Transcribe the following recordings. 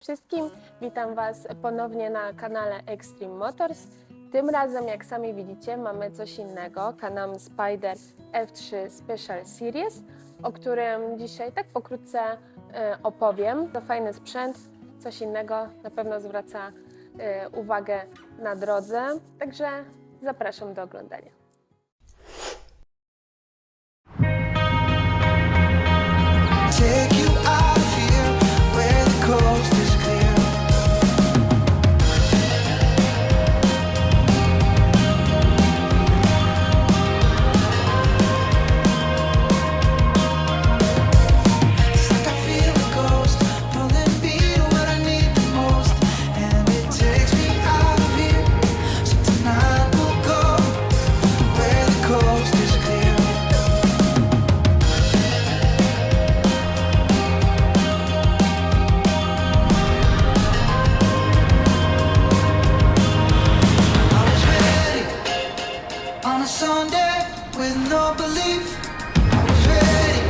wszystkim, witam Was ponownie na kanale Extreme Motors. Tym razem, jak sami widzicie, mamy coś innego, kanał Spider F3 Special Series, o którym dzisiaj tak pokrótce e, opowiem. To fajny sprzęt, coś innego, na pewno zwraca e, uwagę na drodze, także zapraszam do oglądania. On a Sunday with no belief. I was ready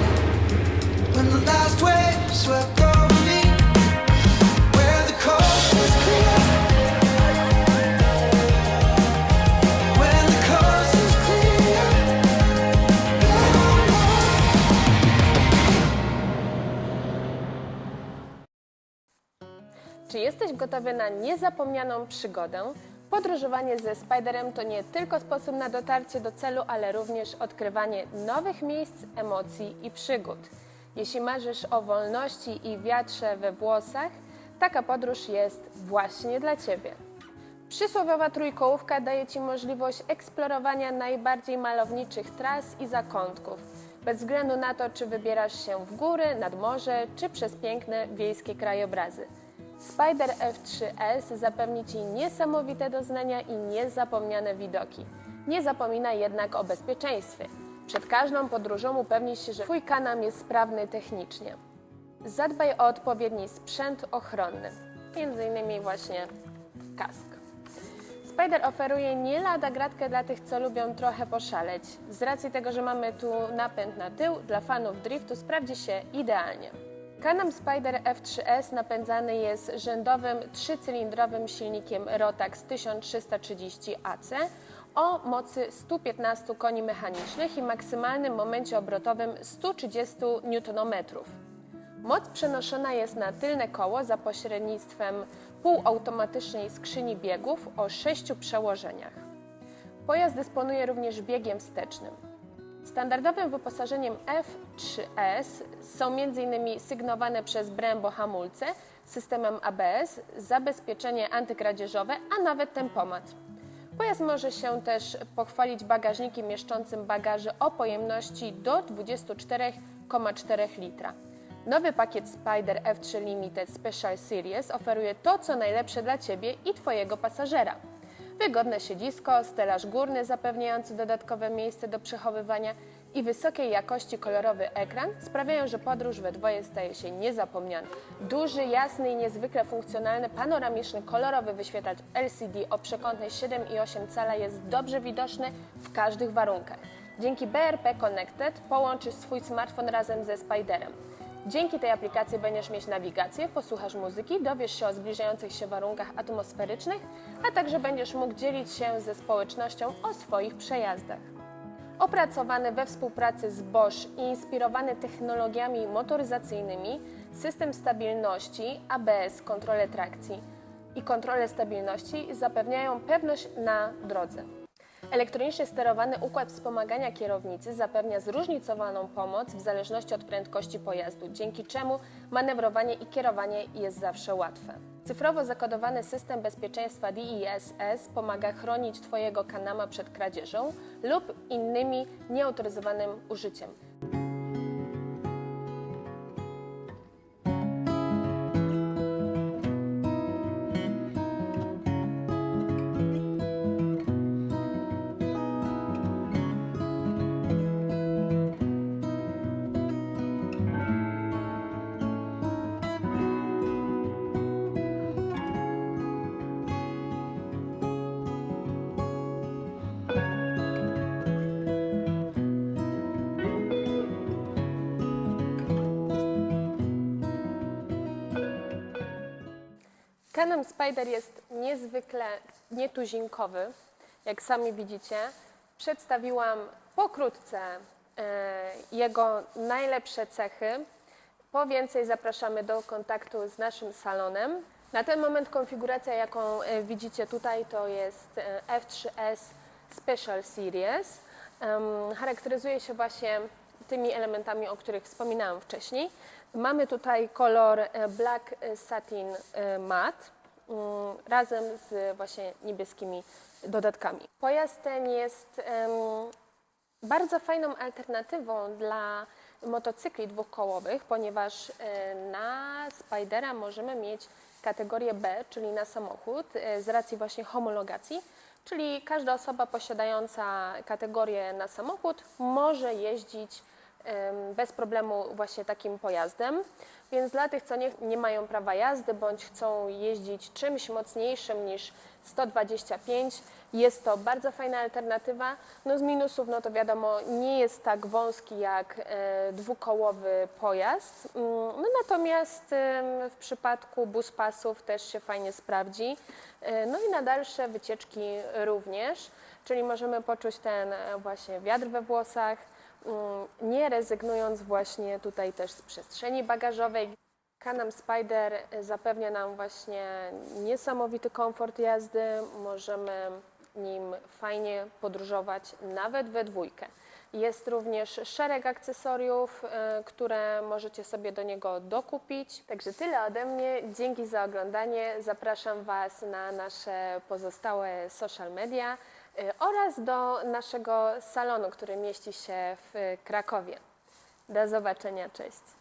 when the last wave swept over me. Where the coast was clear. When the coast clear. Czy jesteś gotowy na niezapomnianą przygodę? Podróżowanie ze Spiderem to nie tylko sposób na dotarcie do celu, ale również odkrywanie nowych miejsc, emocji i przygód. Jeśli marzysz o wolności i wiatrze we włosach, taka podróż jest właśnie dla Ciebie. Przysłowiowa trójkołówka daje Ci możliwość eksplorowania najbardziej malowniczych tras i zakątków, bez względu na to, czy wybierasz się w góry, nad morze, czy przez piękne wiejskie krajobrazy. Spider F3S zapewni Ci niesamowite doznania i niezapomniane widoki. Nie zapominaj jednak o bezpieczeństwie. Przed każdą podróżą upewnij się, że Twój kanam jest sprawny technicznie. Zadbaj o odpowiedni sprzęt ochronny, m.in. właśnie kask. Spider oferuje nie lada gratkę dla tych, co lubią trochę poszaleć. Z racji tego, że mamy tu napęd na tył, dla fanów driftu sprawdzi się idealnie. Kanam Spider F3S napędzany jest rzędowym trzycylindrowym silnikiem Rotax 1330 AC o mocy 115 koni mechanicznych i maksymalnym momencie obrotowym 130 Nm. Moc przenoszona jest na tylne koło za pośrednictwem półautomatycznej skrzyni biegów o sześciu przełożeniach. Pojazd dysponuje również biegiem wstecznym. Standardowym wyposażeniem F3S są m.in. sygnowane przez Brembo hamulce, systemem ABS, zabezpieczenie antykradzieżowe, a nawet tempomat. Pojazd może się też pochwalić bagażnikiem mieszczącym bagaże o pojemności do 24,4 litra. Nowy pakiet Spider F3 Limited Special Series oferuje to, co najlepsze dla Ciebie i Twojego pasażera. Wygodne siedzisko, stelaż górny zapewniający dodatkowe miejsce do przechowywania i wysokiej jakości kolorowy ekran sprawiają, że podróż we dwoje staje się niezapomniana. Duży, jasny i niezwykle funkcjonalny panoramiczny kolorowy wyświetlacz LCD o przekątnej 7,8 cala jest dobrze widoczny w każdych warunkach. Dzięki BRP Connected połączysz swój smartfon razem ze Spiderem. Dzięki tej aplikacji będziesz mieć nawigację, posłuchasz muzyki, dowiesz się o zbliżających się warunkach atmosferycznych, a także będziesz mógł dzielić się ze społecznością o swoich przejazdach. Opracowany we współpracy z Bosch i inspirowany technologiami motoryzacyjnymi, system stabilności, ABS, kontrolę trakcji i kontrolę stabilności zapewniają pewność na drodze. Elektronicznie sterowany układ wspomagania kierownicy zapewnia zróżnicowaną pomoc w zależności od prędkości pojazdu, dzięki czemu manewrowanie i kierowanie jest zawsze łatwe. Cyfrowo zakodowany system bezpieczeństwa DESS pomaga chronić Twojego kanama przed kradzieżą lub innymi nieautoryzowanym użyciem. Canon Spider jest niezwykle nietuzinkowy, jak sami widzicie. Przedstawiłam pokrótce e, jego najlepsze cechy. Po więcej zapraszamy do kontaktu z naszym salonem. Na ten moment konfiguracja, jaką e, widzicie tutaj, to jest e, F3S Special Series. Charakteryzuje się właśnie tymi elementami, o których wspominałam wcześniej. Mamy tutaj kolor e, Black Satin e, Matte mm, razem z właśnie niebieskimi dodatkami. Pojazd ten jest bardzo fajną alternatywą dla motocykli dwukołowych, ponieważ e, na Spidera możemy mieć kategorię B, czyli na samochód, e, z racji właśnie homologacji, czyli każda osoba posiadająca kategorię na samochód może jeździć bez problemu właśnie takim pojazdem. Więc dla tych, co nie, nie mają prawa jazdy bądź chcą jeździć czymś mocniejszym niż 125, jest to bardzo fajna alternatywa. No z minusów, no to wiadomo, nie jest tak wąski jak e, dwukołowy pojazd. No natomiast em, w przypadku buspasów też się fajnie sprawdzi. E, No i na dalsze wycieczki również, czyli możemy poczuć ten e, właśnie wiatr we włosach, mm, nie rezygnując właśnie tutaj też z przestrzeni bagażowej. Canam Spider zapewnia nam właśnie niesamowity komfort jazdy. Możemy nim fajnie podróżować nawet we dwójkę. Jest również szereg akcesoriów, e, które możecie sobie do niego dokupić. Także tyle ode mnie. Dzięki za oglądanie. Zapraszam Was na nasze pozostałe social media e, oraz do naszego salonu, który mieści się w Krakowie. Do zobaczenia. Cześć.